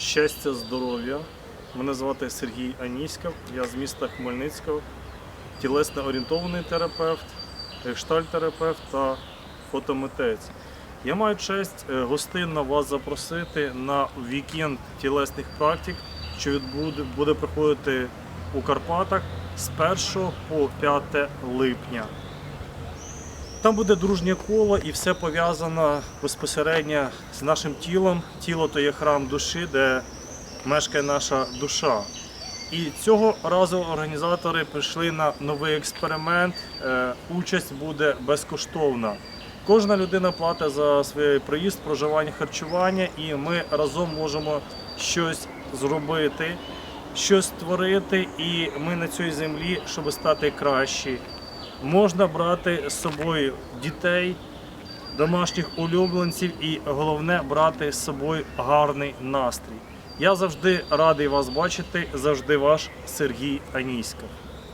щастя, здоров'я. Мене звати Сергій Аніськов, я з міста Хмельницького, тілесно орієнтований терапевт, гештальт-терапевт та фотомитець. Я маю честь е, гостинно вас запросити на вікенд тілесних практик, що буде проходити у Карпатах з 1 по 5 липня. Там буде дружнє коло і все пов'язано безпосередньо з нашим тілом. Тіло то є храм душі, де мешкає наша душа. І цього разу організатори прийшли на новий експеримент. Е, Участь буде безкоштовна. Кожна людина платить за свій проїзд, проживання, харчування, і ми разом можемо щось зробити, щось створити. І ми на цій землі, щоб стати кращі. Можна брати з собою дітей, домашніх улюбленців і головне брати з собою гарний настрій. Я завжди радий вас бачити, завжди ваш Сергій Аніськов.